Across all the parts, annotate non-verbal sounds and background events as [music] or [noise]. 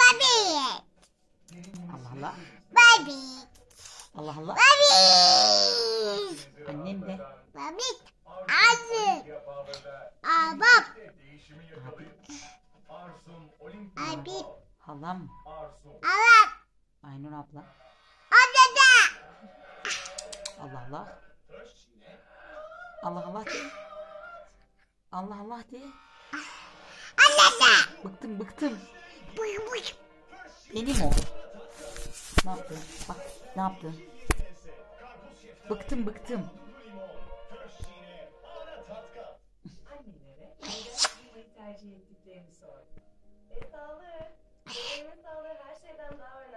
Babi. Allah Allah. Babi. Allah Allah. Babi. Annem de. Babi. Azı. Abab. Abi. Halam. Arap. Aynur abla. Odada. Allah Allah. Allah Allah de. Allah Allah de. Odada. Bıktım bıktım. Benim o. Ne yaptın? Bak ne yaptın? Bıktım bıktım.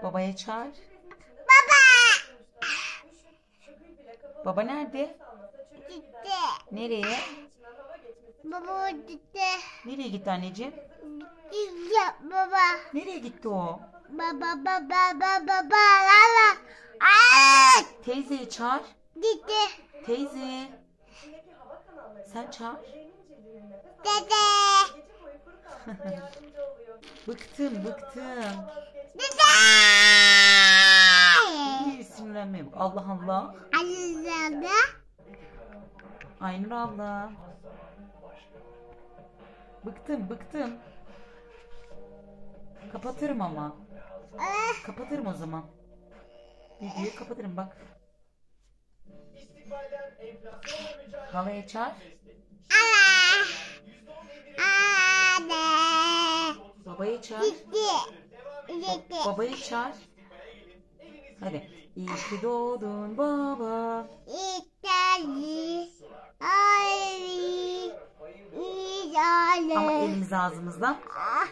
Babaya çağır. Baba. Baba nerede? Gitti. Nereye? Baba gitti. Nereye gitti anneciğim? Gitti baba. Nereye gitti o? Baba baba baba baba. Lala. Aa! Teyzeyi çağır. Gitti. Teyze. Sen çağır. Dede. [laughs] Bıktım bıktım. Dede. İyi sinirlenme. bak. Allah Allah. Anne. Aynur abla. Bıktım bıktım. Kapatırım ama. Ah, Kapatırım o zaman. Videoyu kapatırım bak. Halaya çağır. Babayı çağır. Gitti. Babayı çağır. Hadi. İyi ki doğdun baba. İtali. Ay. İtali. Ama elimizi ağzımızdan. Ah,